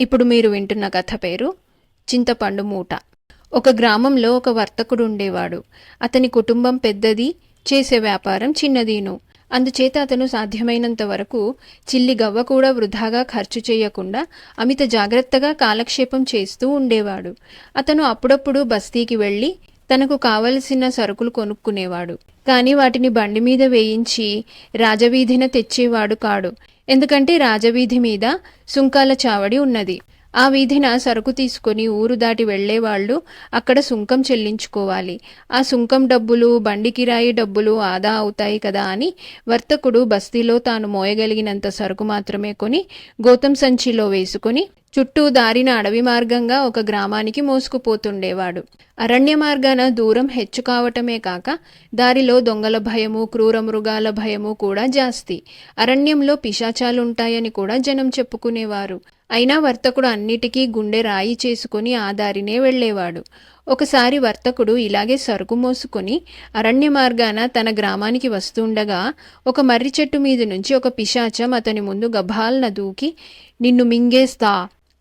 ఇప్పుడు మీరు వింటున్న కథ పేరు చింతపండు మూట. ఒక గ్రామంలో ఒక వర్తకుడు ఉండేవాడు అతని కుటుంబం పెద్దది చేసే వ్యాపారం చిన్నదీను. అందుచేత అతను సాధ్యమైనంత వరకు చిల్లి గవ్వ కూడా వృధాగా ఖర్చు చేయకుండా అమిత జాగ్రత్తగా కాలక్షేపం చేస్తూ ఉండేవాడు. అతను అప్పుడప్పుడు బస్తీకి వెళ్ళి తనకు కావలసిన సరుకులు కొనుక్కునేవాడు. కానీ వాటిని బండి మీద వేయించి రాజవీధిన తెచ్చేవాడు కాడు. ఎందుకంటే రాజవీధి మీద సుంకాల చావడి ఉన్నది. ఆ వీధిన సరుకు తీసుకొని ఊరు దాటి వెళ్ళేవాళ్ళు అక్కడ సుంకం చెల్లించుకోవాలి. ఆ సుంకం డబ్బులు బండి కిరాయి డబ్బులు ఆదా అవుతాయి కదా అని వర్తకుడు బస్తీలో తాను మోయగలిగినంత సరుకు మాత్రమే కొని గోతం సంచిలో వేసుకొని చుట్టూ దారిన అడవి మార్గంగా ఒక గ్రామానికి మోసుకుపోతుండేవాడు. అరణ్య మార్గాన దూరం హెచ్చు కావటమే కాక దారిలో దొంగల భయము క్రూర మృగాల భయము కూడా జాస్తి. అరణ్యంలో పిశాచాలుంటాయని కూడా జనం చెప్పుకునేవారు. అయినా వర్తకుడు అన్నిటికీ గుండె రాయి చేసుకుని ఆ దారినే వెళ్ళేవాడు ఒకసారి వర్తకుడు ఇలాగే సరుకు మోసుకొని అరణ్య మార్గాన తన గ్రామానికి వస్తుండగా ఒక మర్రి చెట్టు మీద నుంచి ఒక పిశాచం అతని ముందు గభాల్న దూకి నిన్ను మింగేస్తా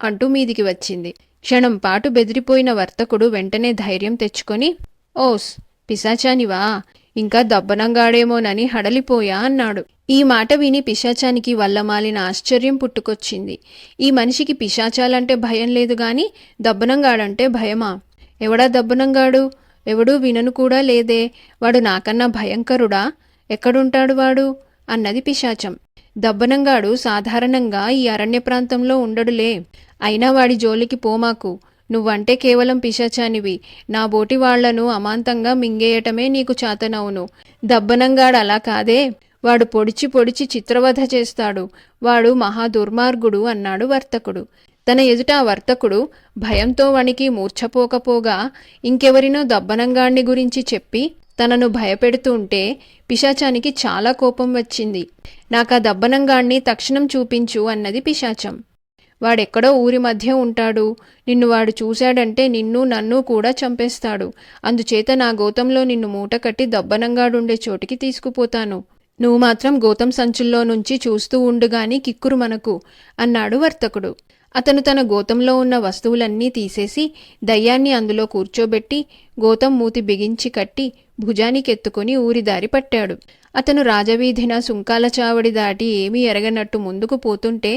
అంటూ మీదికి వచ్చింది. క్షణం పాటు బెదిరిపోయిన వర్తకుడు వెంటనే ధైర్యం తెచ్చుకొని ఓస్ పిశాచానివా? ఇంకా దబ్బనంగాడేమోనని హడలిపోయా అన్నాడు. ఈ మాట విని పిశాచానికి వల్లమాలిన ఆశ్చర్యం పుట్టుకొచ్చింది. ఈ మనిషికి పిశాచాలంటే భయం లేదు గాని దబ్బనంగాడంటే భయమా? ఎవడా దబ్బనంగాడు? ఎవడూ వినను కూడా లేదే. వాడు నాకన్నా భయంకరుడా? ఎక్కడుంటాడు వాడు? అన్నది పిశాచం. దబ్బనంగాడు సాధారణంగా ఈ అరణ్య ప్రాంతంలో ఉండడులే. అయినా వాడి జోలికి పోమాకు నువ్వంటే కేవలం పిశాచానివి. నా బోటి వాళ్ళను అమాంతంగా మింగేయటమే నీకు చాతనవును. దబ్బనంగాడు అలా కాదే. వాడు పొడిచి పొడిచి చిత్రవధ చేస్తాడు. వాడు మహా దుర్మార్గుడు అన్నాడు వర్తకుడు. తన ఎదుట ఆ వర్తకుడు భయంతో వణికి మూర్ఛపోకపోగా ఇంకెవరినో దబ్బనంగాణ్ణి గురించి చెప్పి తనను భయపెడుతూ ఉంటే పిశాచానికి చాలా కోపం వచ్చింది. నాకా దబ్బనంగాణ్ణి తక్షణం చూపించు అన్నది పిశాచం. వాడెక్కడో ఊరి మధ్య ఉంటాడు. నిన్ను వాడు చూశాడంటే నిన్ను నన్ను కూడా చంపేస్తాడు. అందుచేత నా గోతంలో నిన్ను మూట కట్టి దబ్బనంగాడుండే చోటికి తీసుకుపోతాను. నువ్వు మాత్రం గోతం సంచుల్లో నుంచి చూస్తూ ఉండుగాని కిక్కురు మనకు అన్నాడు వర్తకుడు. అతను తన గోతంలో ఉన్న వస్తువులన్నీ తీసేసి దయ్యాన్ని అందులో కూర్చోబెట్టి గోతం మూతి బిగించి కట్టి భుజానికెత్తుకుని ఊరిదారి పట్టాడు. అతను రాజవీధిన సుంకాల చావడి దాటి ఏమీ ఎరగనట్టు ముందుకు పోతుంటే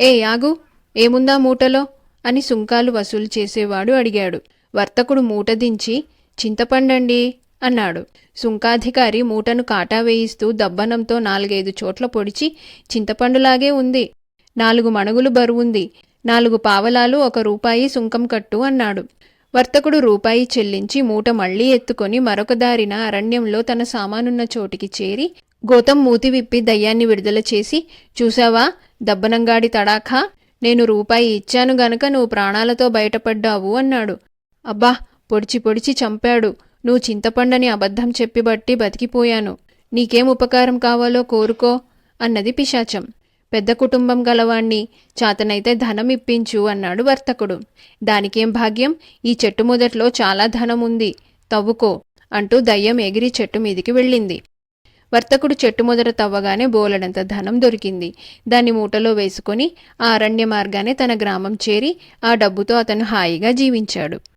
ఏ యాగు ఏముందా మూటలో? అని సుంకాలు వసూలు చేసేవాడు అడిగాడు. వర్తకుడు మూట దించి చింతపండండి అన్నాడు. సుంకాధికారి మూటను కాటా వేయిస్తూ దబ్బనంతో నాలుగైదు చోట్ల పొడిచి చింతపండులాగే ఉంది. నాలుగు మణుగులు బరువుంది. నాలుగు పావలాలు ఒక రూపాయి సుంకం కట్టు అన్నాడు. వర్తకుడు రూపాయి చెల్లించి మూట మళ్ళీ ఎత్తుకొని మరొక దారిన అరణ్యంలో తన సామానున్న చోటికి చేరి గోతం మూతి విప్పి దయ్యాన్ని విడుదల చేసి చూసావా దబ్బనంగాడి తడాఖా? నేను రూపాయి ఇచ్చాను గనక నువ్వు ప్రాణాలతో బయటపడ్డావు అన్నాడు. అబ్బా! పొడిచి పొడిచి చంపాడు. నువ్వు చింతపండని అబద్ధం చెప్పి బట్టి బతికిపోయాను. నీకేం ఉపకారం కావాలో కోరుకో అన్నది పిశాచం. పెద్ద కుటుంబం గలవాణ్ణి. చాతనైతే ధనం ఇప్పించు అన్నాడు వర్తకుడు. దానికేం భాగ్యం? ఈ చెట్టు మొదట్లో చాలా ధనం ఉంది. తవ్వుకో అంటూ దయ్యం ఎగిరి చెట్టు మీదికి వెళ్ళింది. వర్తకుడు చెట్టు మొదట తవ్వగానే బోలెడంత ధనం దొరికింది. దాన్ని మూటలో వేసుకొని ఆ అరణ్య మార్గానే తన గ్రామం చేరి ఆ డబ్బుతో అతను హాయిగా జీవించాడు.